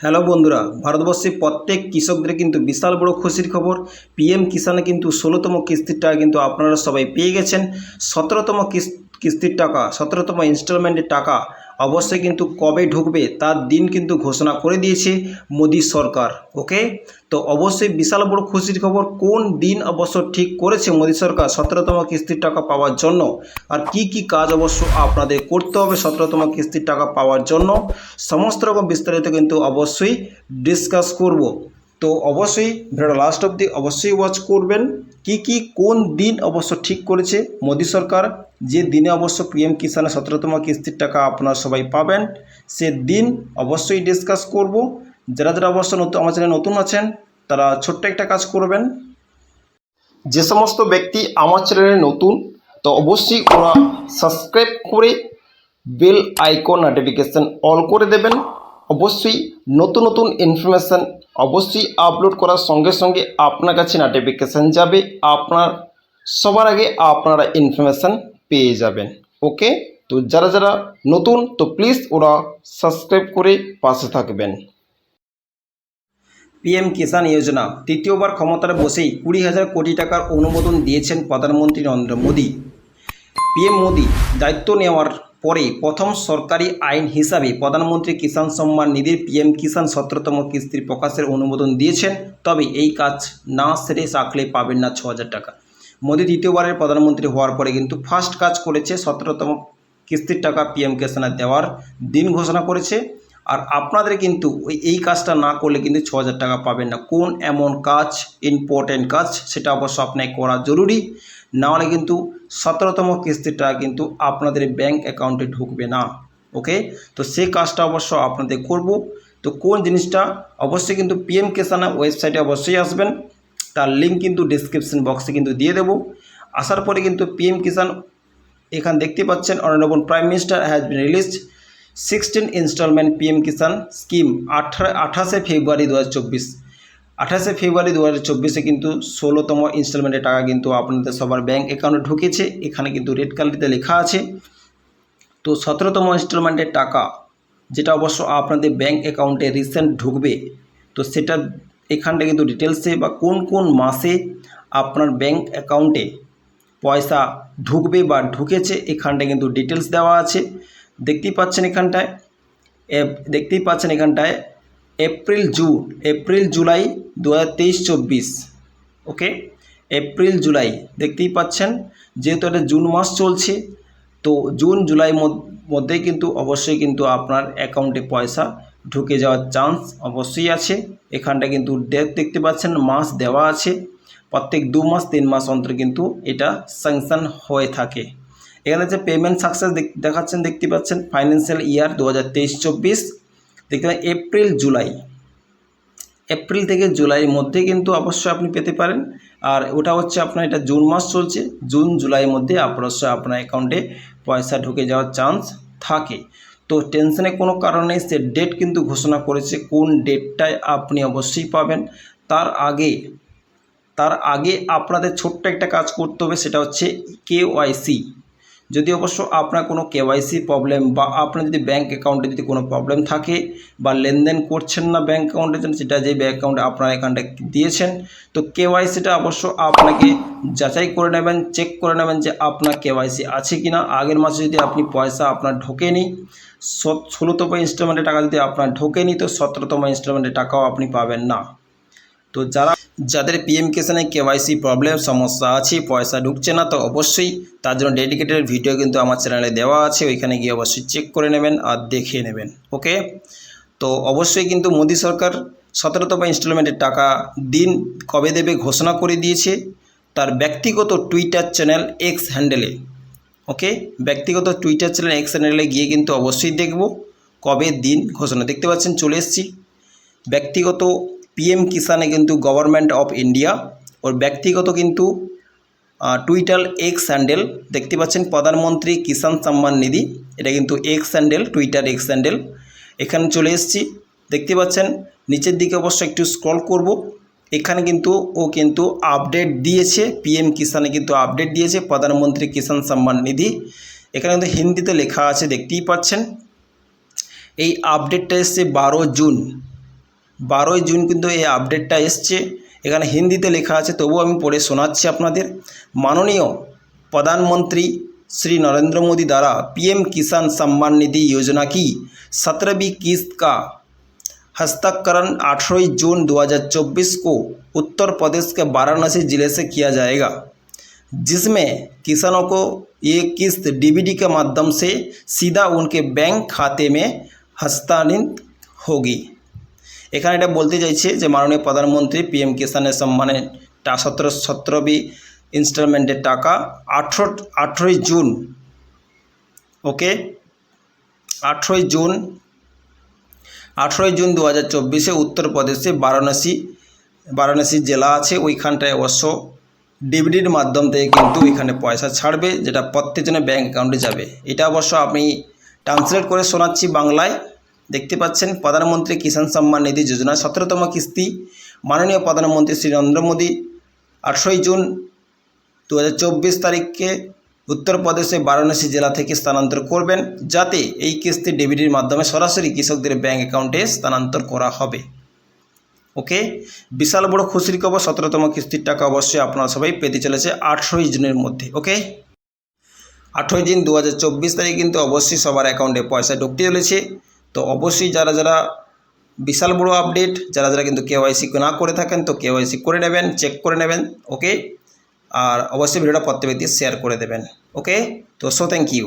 Hello বন্ধুরা, ভারতবর্ষে প্রত্যেক কৃষকদের কিন্তু বিশাল বড় খুশির খবর। পিএম কিষানে কিন্তু ষোলোতম কিস্তির টাকা কিন্তু আপনারা সবাই পেয়ে গেছেন। সতেরোতম কিস্তির টাকা, সতেরোতম ইনস্টলমেন্টের টাকা অবশ্যই কিন্তু কবে ঢুকবে তার দিন কিন্তু ঘোষণা করে দিয়েছে মোদী সরকার ওকে তো অবশ্যই বিশাল বড় খুশির খবর, কোন দিন অবশ্য ঠিক করেছে মোদী সরকার? সতেরোতম কিস্তির টাকা পাওয়ার জন্য। আর কি কি কাজ অবশ্য আপনাদের করতে হবে সতেরোতম কিস্তির টাকা পাওয়ার জন্য? সমস্ত রকম বিস্তারিত কিন্তু অবশ্যই ডিসকাস করব। তো অবশ্যই ভিডিওটা লাস্ট অবধি অবশ্যই ওয়াচ করবেন। কি কি, কোন দিন অবশ্য ঠিক করেছে মোদী সরকার? যে দিনে অবশ্য পিএম কিষানের সতেরোতম কিস্তির টাকা আপনারা সবাই পাবেন, সে দিন অবশ্যই ডিসকাস করব। যারা যারা অবশ্য নতুন আমার চ্যানেলে নতুন আছেন, তারা ছোট্ট একটা কাজ করবেন। যে সমস্ত ব্যক্তি আমার চ্যানেলে নতুন, তো অবশ্যই ওরা সাবস্ক্রাইব করে বেল আইকন নোটিফিকেশান অল করে দেবেন। অবশ্যই নতুন নতুন ইনফরমেশান অবশ্যই আপলোড করার সঙ্গে সঙ্গে আপনার কাছে নোটিফিকেশান যাবে। আপনার, সবার আগে আপনারা ইনফরমেশান পেয়ে যাবেন। ওকে তো যারা যারা নতুন, তো প্লিজ ওরা সাবস্ক্রাইব করে পাশে থাকবেন। পিএম কিষাণ যোজনা তৃতীয়বার ক্ষমতায় বসেই কুড়ি হাজার কোটি টাকার অনুমোদন দিয়েছেন প্রধানমন্ত্রী নরেন্দ্র মোদী। পিএম মোদী, দায়িত্ব নেওয়ার পরে প্রথম সরকারি আইন হিসাবে প্রধানমন্ত্রী কিষাণ সম্মান নিধির পিএম কিষাণ সতেরোতম কিস্তির প্রকাশের অনুমোদন দিয়েছেন, তবে এই কাজ না সেরে রাখলে পাবেন না ছ টাকা। মোদী দ্বিতীয়বারের প্রধানমন্ত্রী হওয়ার পরে কিন্তু ফার্স্ট কাজ করেছে সতেরোতম কিস্তির টাকা পিএম কিষাণে দেওয়ার দিন ঘোষণা করেছে। আর আপনাদের কিন্তু ওই, এই কাজটা না করলে কিন্তু ছ টাকা পাবেন না। কোন এমন কাজ ইম্পর্টেন্ট কাজ, সেটা অবশ্য আপনাকে করা জরুরি। না হলে কিন্তু সতেরোতম কিস্তির টাকা কিন্তু আপনাদের ব্যাংক অ্যাকাউন্টে ঢুকবে না ওকে তো সেই কাজটা অবশ্য আপনাদের করব। তো কোন জিনিসটা? অবশ্যই কিন্তু পিএম কিষানা ওয়েবসাইটে অবশ্যই আসবেন। তার লিঙ্ক কিন্তু ডিসক্রিপশন বক্সে কিন্তু দিয়ে দেবো। আসার পরে কিন্তু পিএম কিষান এখানে দেখতে পাচ্ছেন honourable prime minister has been released sixteen instalment PM Kisan scheme আঠারো, আঠাশে ফেব্রুয়ারি দু হাজার চব্বিশ। আঠাশে ফেব্রুয়ারি দু হাজার চব্বিশে কিন্তু ষোলোতম ইনস্টলমেন্টের টাকা কিন্তু আপনাদের সবার ব্যাঙ্ক অ্যাকাউন্টে ঢুকেছে। এখানে কিন্তু রেড কালারিতে লেখা আছে। তো সতেরোতম ইনস্টলমেন্টের টাকা, যেটা অবশ্য আপনাদের ব্যাঙ্ক অ্যাকাউন্টে রিসেন্ট ঢুকবে, তো সেটা এখানটা কিন্তু ডিটেলসে বা কোন কোন মাসে আপনার ব্যাঙ্ক অ্যাকাউন্টে পয়সা ঢুকবে বা ঢুকেছে, এখানটা কিন্তু ডিটেলস দেওয়া আছে। দেখতেই পাচ্ছেন এখানটায় দেখতেই পাচ্ছেন এখানটায়, এপ্রিল জুন, এপ্রিল জুলাই দু হাজার তেইশ চব্বিশ। ওকে? April, July. দেখতেই পাচ্ছেন, যেহেতু এটা জুন মাস চলছে, তো জুন, জুলাই মধ্য- মধ্যেই কিন্তু অবশ্যই কিন্তু আপনার অ্যাকাউন্টে পয়সা ঢুকে যাওয়ার চান্স অবশ্যই আছে। এখানটা কিন্তু ডেট দেখতে পাচ্ছেন, মাস দেওয়া আছে। প্রত্যেক দু মাস, তিন মাস অন্তর কিন্তু এটা স্যাংশন হয়ে থাকে। এখানে যে পেমেন্ট সাকসেস দেখাচ্ছেন, দেখতে পাচ্ছেন ফাইন্যান্সিয়াল ইয়ার দু হাজার তেইশ চব্বিশ। দেখতে এপ্রিল, জুলাই। এপ্রিল থেকে জুলাইয়ের মধ্যে কিন্তু অবশ্যই আপনি পেতে পারেন। আর ওটা হচ্ছে আপনার, এটা জুন মাস চলছে। জুন জুলাইয়ের মধ্যে অবশ্যই আপনার অ্যাকাউন্টে পয়সা ঢুকে যাওয়ার চান্স থাকে। তো টেনশনে কোনো কারণে সে ডেট কিন্তু ঘোষণা করেছে, কোন ডেটটায় আপনি অবশ্যই পাবেন। তার আগে তার আগে আপনাদের ছোট্ট একটা কাজ করতে হবে, সেটা হচ্ছে কেওয়াইসি যদি অবশ্য আপনার কোনো কেওয়াইসি প্রবলেম বা আপনার যদি ব্যাঙ্ক অ্যাকাউন্টে যদি কোনো প্রবলেম থাকে বা লেনদেন করছেন না ব্যাঙ্ক অ্যাকাউন্টের জন্য, সেটা যে ব্যাঙ্ক অ্যাকাউন্টে আপনার অ্যাকাউন্টে দিয়েছেন, তো কেওয়াইসিটা অবশ্য আপনাকে যাচাই করে নেবেন চেক করে নেবেন যে আপনার কেওয়াইসি আছে কি না আগের মাসে যদি আপনি পয়সা আপনার ঢোকেনি ষোলোতম ইনস্টলমেন্টের টাকা যদি আপনার ঢোকেনি, তো সতেরোতম ইনস্টলমেন্টের টাকাও আপনি পাবেন না। তো যারা যাদের পিএম কিষানে কেওয়াইসি প্রবলেম সমস্যা আছে, পয়সা ঢুকছে না, তো অবশ্যই তার জন্য ডেডিকেটেড ভিডিও কিন্তু আমার চ্যানেলে দেওয়া আছে, ওইখানে গিয়ে অবশ্যই চেক করে নেবেন আর দেখে নেবেন ওকে তো অবশ্যই কিন্তু মোদী সরকার সতেরোতম ইনস্টলমেন্টের টাকা দিন কবে দেবে ঘোষণা করে দিয়েছে, তার ব্যক্তিগত টুইটার চ্যানেল এক্স হ্যান্ডেলে ওকে ব্যক্তিগত টুইটার চ্যানেল এক্স হ্যান্ডেলে গিয়ে কিন্তু অবশ্যই দেখব কবে দিন ঘোষণা, দেখতে পাচ্ছেন চলে এসেছি। ব্যক্তিগত পিএম কিষানে কিন্তু গভর্নমেন্ট অফ ইন্ডিয়া ওর ব্যক্তিগত কিন্তু টুইটার এক্স স্যান্ডেল দেখতে পাচ্ছেন প্রধানমন্ত্রী কিষাণ সম্মান নিধি, এটা কিন্তু X handle Twitter X handle এখানে চলে এসেছি, দেখতে পাচ্ছেন, নিচের দিকে অবশ্য একটু স্ক্রল করব। এখানে কিন্তু ও কিন্তু আপডেট দিয়েছে পিএম কিষানে কিন্তু আপডেট দিয়েছে, প্রধানমন্ত্রী কিষাণ সম্মান নিধি। এখানে কিন্তু হিন্দিতে লেখা আছে, দেখতেই পাচ্ছেন। এই আপডেটটা এসছে বারো জুন। বারোই জুন কিন্তু এই আপডেটটা এসছে এখানে হিন্দিতে লেখা আছে তবুও আমি পড়ে শোনাচ্ছি আপনাদের মাননীয় प्रधानमंत्री श्री नरेंद्र मोदी द्वारा पीएम किसान सम्मान निधि योजना की सत्रहवीं किस्त का हस्ताक्षरण 18 जून 2024 को उत्तर प्रदेश के वाराणसी जिले से किया जाएगा जिसमें किसानों को ये किस्त डीबीडी के माध्यम से सीधा उनके बैंक खाते में हस्तांतरित होगी এখানে এটা বলতে চাইছে যে মাননীয় প্রধানমন্ত্রী পিএম কিষানের সম্মানে টা সতেরো সতেরোবি ইনস্টলমেন্টের টাকা আঠেরো, আঠেরোই জুন ওকে আঠেরোই জুন আঠেরোই জুন দু হাজার চব্বিশে উত্তরপ্রদেশে বারাণসী বারাণসী জেলা আছে, ওইখানটায় অবশ্য ডিবিডির মাধ্যম থেকে কিন্তু এখানে পয়সা ছাড়বে, যেটা প্রত্যেকজনের ব্যাঙ্ক অ্যাকাউন্টে যাবে। এটা অবশ্য আমি ট্রান্সলেট করে শোনাচ্ছি বাংলায়। দেখতে পাচ্ছেন, প্রধানমন্ত্রী কিষাণ সম্মান নিধি যোজনার সতেরোতম কিস্তি। মাননীয় প্রধানমন্ত্রী শ্রী নরেন্দ্র মোদী, আঠেরোই জুন দু হাজার চব্বিশ তারিখকে উত্তরপ্রদেশে বারাণসী জেলা থেকে স্থানান্তর করবেন, যাতে এই কিস্তি ডেবিটির মাধ্যমে সরাসরি কৃষকদের ব্যাঙ্ক অ্যাকাউন্টে স্থানান্তর করা হবে। ওকে? বিশাল বড় খুশির খবর, সতেরোতম কিস্তির টাকা অবশ্যই আপনারা সবাই পেতে চলেছে আঠেরোই জুনের মধ্যে, ওকে? আঠেরোই জুন দু তারিখ কিন্তু অবশ্যই সবার অ্যাকাউন্টে পয়সা ঢুকতে চলেছে। তো অবশ্যই যারা যারা বিশাল বড় আপডেট যারা যারা কিন্তু কেওয়াইসি না করে থাকেন, তো কেওয়াইসি করে নেবেন চেক করে নেবেন ওকে আর অবশ্যই ভিডিওটা প্রত্যেক দিয়ে শেয়ার করে দেবেন ওকে তো সো থ্যাংক ইউ